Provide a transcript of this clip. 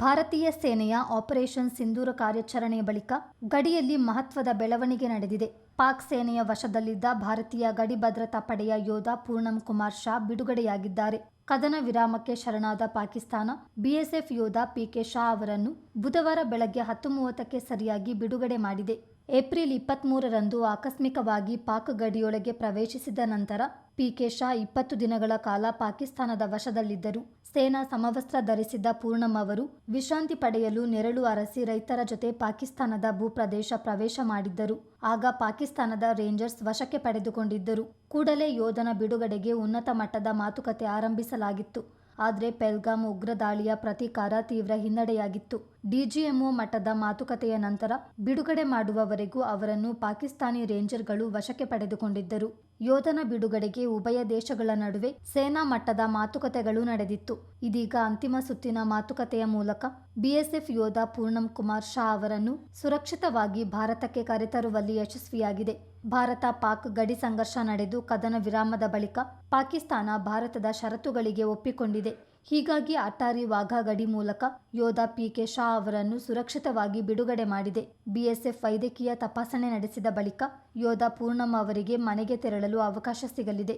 ಭಾರತೀಯ ಸೇನೆಯ ಆಪರೇಷನ್ ಸಿಂಧೂರ ಕಾರ್ಯಾಚರಣೆಯ ಬಳಿಕ ಗಡಿಯಲ್ಲಿ ಮಹತ್ವದ ಬೆಳವಣಿಗೆ ನಡೆದಿದೆ. ಪಾಕ್ ಸೇನೆಯ ವಶದಲ್ಲಿದ್ದ ಭಾರತೀಯ ಗಡಿ ಭದ್ರತಾ ಪಡೆಯ ಯೋಧ ಪೂರ್ಣಂ ಕುಮಾರ್ ಶಾ ಬಿಡುಗಡೆಯಾಗಿದ್ದಾರೆ. ಕದನ ವಿರಾಮಕ್ಕೆ ಶರಣಾದ ಪಾಕಿಸ್ತಾನ, ಬಿಎಸ್ಎಫ್ ಯೋಧ ಪಿಕೆ ಶಾ ಅವರನ್ನು ಬುಧವಾರ ಬೆಳಗ್ಗೆ ಹತ್ತು ಮೂವತ್ತಕ್ಕೆ ಸರಿಯಾಗಿ ಬಿಡುಗಡೆ ಮಾಡಿದೆ. ಏಪ್ರಿಲ್ ಇಪ್ಪತ್ತ್ಮೂರರಂದು ಆಕಸ್ಮಿಕವಾಗಿ ಪಾಕ್ ಗಡಿಯೊಳಗೆ ಪ್ರವೇಶಿಸಿದ ನಂತರ ಪಿಕೆ ಶಾ ಇಪ್ಪತ್ತು ದಿನಗಳ ಕಾಲ ಪಾಕಿಸ್ತಾನದ ವಶದಲ್ಲಿದ್ದರು. ಸೇನಾ ಸಮವಸ್ತ್ರ ಧರಿಸಿದ್ದ ಪೂರ್ಣಂ ಅವರು ವಿಶ್ರಾಂತಿ ಪಡೆಯಲು ನೆರಳು ಅರಸಿ ರೈತರ ಜೊತೆ ಪಾಕಿಸ್ತಾನದ ಭೂಪ್ರದೇಶ ಪ್ರವೇಶ ಮಾಡಿದ್ದರು. ಆಗ ಪಾಕಿಸ್ತಾನದ ರೇಂಜರ್ಸ್ ವಶಕ್ಕೆ ಪಡೆದುಕೊಂಡಿದ್ದರು. ಕೂಡಲೇ ಯೋಧನ ಬಿಡುಗಡೆಗೆ ಉನ್ನತ ಮಟ್ಟದ ಮಾತುಕತೆ ಆರಂಭಿಸಲಾಗಿತ್ತು. ಆದರೆ ಪೆಲ್ಗಾಮ್ ಉಗ್ರ ದಾಳಿಯ ಪ್ರತೀಕಾರ ತೀವ್ರ ಹಿನ್ನಡೆಯಾಗಿತ್ತು. ಡಿಜಿಎಂಒ ಮಟ್ಟದ ಮಾತುಕತೆಯ ನಂತರ ಬಿಡುಗಡೆ ಮಾಡುವವರೆಗೂ ಅವರನ್ನು ಪಾಕಿಸ್ತಾನಿ ರೇಂಜರ್ಗಳು ವಶಕ್ಕೆ ಪಡೆದುಕೊಂಡಿದ್ದರು. ಯೋಧನ ಬಿಡುಗಡೆಗೆ ಉಭಯ ದೇಶಗಳ ನಡುವೆ ಸೇನಾ ಮಟ್ಟದ ಮಾತುಕತೆಗಳು ನಡೆದಿತ್ತು. ಇದೀಗ ಅಂತಿಮ ಸುತ್ತಿನ ಮಾತುಕತೆಯ ಮೂಲಕ ಬಿಎಸ್ಎಫ್ ಯೋಧ ಪೂರ್ಣಂ ಕುಮಾರ್ ಶಾ ಅವರನ್ನು ಸುರಕ್ಷಿತವಾಗಿ ಭಾರತಕ್ಕೆ ಕರೆತರುವಲ್ಲಿ ಯಶಸ್ವಿಯಾಗಿದೆ. ಭಾರತ ಪಾಕ್ ಗಡಿ ಸಂಘರ್ಷ ನಡೆದು ಕದನ ವಿರಾಮದ ಬಳಿಕ ಪಾಕಿಸ್ತಾನ ಭಾರತದ ಷರತ್ತುಗಳಿಗೆ ಒಪ್ಪಿಕೊಂಡಿದೆ. ಹೀಗಾಗಿ ಅಟ್ಟಾರಿ ವಾಘಾ ಗಡಿ ಮೂಲಕ ಯೋಧ ಪಿಕೆ ಶಾ ಅವರನ್ನು ಸುರಕ್ಷಿತವಾಗಿ ಬಿಡುಗಡೆ ಮಾಡಿದೆ. ಬಿಎಸ್ಎಫ್ ವೈದ್ಯಕೀಯ ತಪಾಸಣೆ ನಡೆಸಿದ ಬಳಿಕ ಯೋಧ ಪೂರ್ಣಮ್ಮ ಅವರಿಗೆ ಮನೆಗೆ ತೆರಳಲು ಅವಕಾಶ ಸಿಗಲಿದೆ.